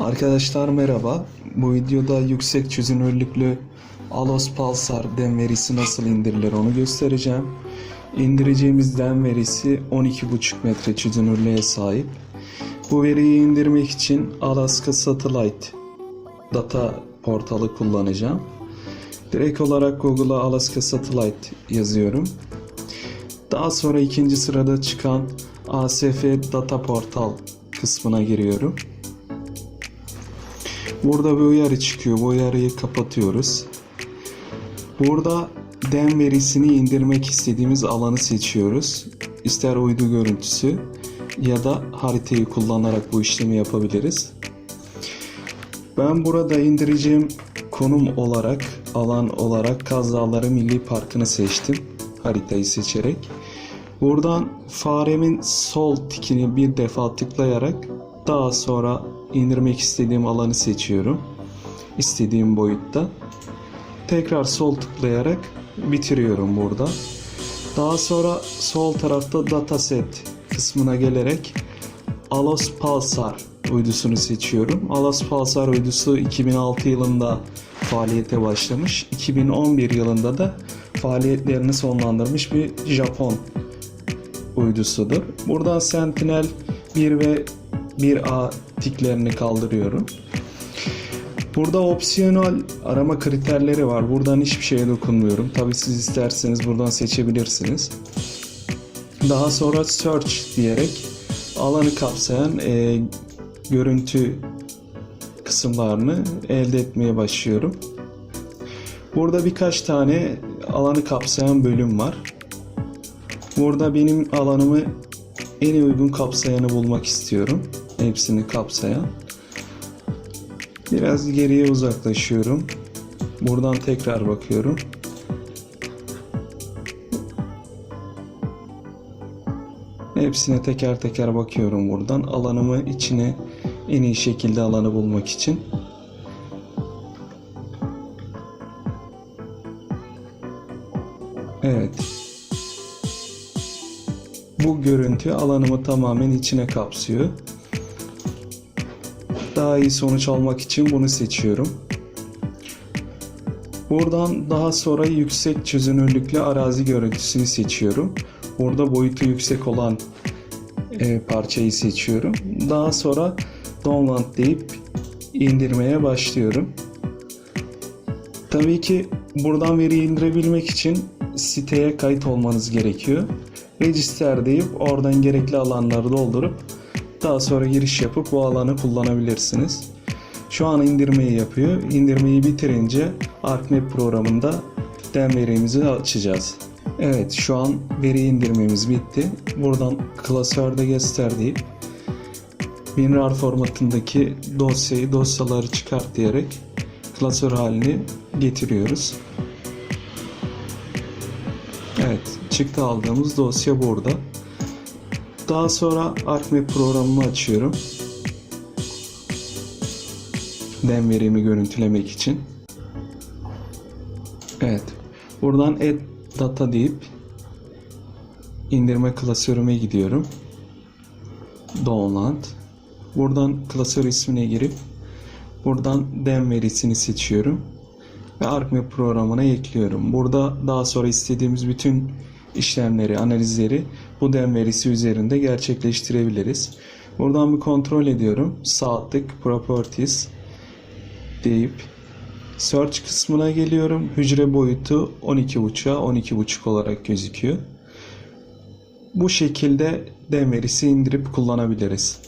Arkadaşlar merhaba. Bu videoda yüksek çözünürlüklü Alos Pulsar dem verisi nasıl indirilir onu göstereceğim. İndireceğimiz dem verisi 12,5 metre çözünürlüğe sahip. Bu veriyi indirmek için Alaska Satellite data portalı kullanacağım. Direkt olarak Google'a Alaska Satellite yazıyorum. Daha sonra ikinci sırada çıkan ASF Data Portal kısmına giriyorum. Burada bir uyarı çıkıyor. Bu uyarıyı kapatıyoruz. Burada dem verisini indirmek istediğimiz alanı seçiyoruz. İster uydu görüntüsü ya da haritayı kullanarak bu işlemi yapabiliriz. Ben burada indireceğim konum olarak, alan olarak Kaz Dağları Milli Parkı'nı seçtim. Haritayı seçerek. Buradan faremin sol tikini bir defa tıklayarak daha sonra indirmek istediğim alanı seçiyorum. İstediğim boyutta. Tekrar sol tıklayarak bitiriyorum burada. Daha sonra sol tarafta dataset kısmına gelerek Alos Pulsar uydusunu seçiyorum. Alos Pulsar uydusu 2006 yılında faaliyete başlamış. 2011 yılında da faaliyetlerini sonlandırmış bir Japon uydusudur. Buradan Sentinel 1 ve 1A tiklerini kaldırıyorum. Burada opsiyonel arama kriterleri var. Buradan hiçbir şeye dokunmuyorum. Tabi siz isterseniz buradan seçebilirsiniz. Daha sonra search diyerek alanı kapsayan e, görüntü kısımlarını elde etmeye başlıyorum. Burada birkaç tane alanı kapsayan bölüm var. Burada benim alanımı en uygun kapsayanı bulmak istiyorum. Hepsini kapsayan. Biraz geriye uzaklaşıyorum. Buradan tekrar bakıyorum. Hepsine teker teker bakıyorum buradan. Alanımı içine en iyi şekilde alanı bulmak için. Evet. Bu görüntü alanımı tamamen içine kapsıyor. Daha iyi sonuç almak için bunu seçiyorum. Buradan daha sonra yüksek çözünürlüklü arazi görüntüsünü seçiyorum. Burada boyutu yüksek olan e, parçayı seçiyorum. Daha sonra download deyip indirmeye başlıyorum. Tabii ki buradan veri indirebilmek için siteye kayıt olmanız gerekiyor. Register deyip oradan gerekli alanları doldurup daha sonra giriş yapıp bu alanı kullanabilirsiniz. Şu an indirmeyi yapıyor. İndirmeyi bitirince ArcMap programında dem verimizi açacağız. Evet şu an veri indirmemiz bitti. Buradan klasörde göster deyip WinRAR formatındaki dosyayı dosyaları çıkart diyerek klasör halini getiriyoruz. Evet çıktı aldığımız dosya burada. Daha sonra ArcMap programımı açıyorum. dem verimi görüntülemek için. Evet. Buradan add data deyip indirme klasörüme gidiyorum. Download. Buradan klasör ismine girip buradan dem verisini seçiyorum ve ArcMap programına ekliyorum. Burada daha sonra istediğimiz bütün işlemleri, analizleri bu dem verisi üzerinde gerçekleştirebiliriz. Buradan bir kontrol ediyorum. Saatlik Properties deyip Search kısmına geliyorum. Hücre boyutu 12.5'a 12.5 olarak gözüküyor. Bu şekilde dem verisi indirip kullanabiliriz.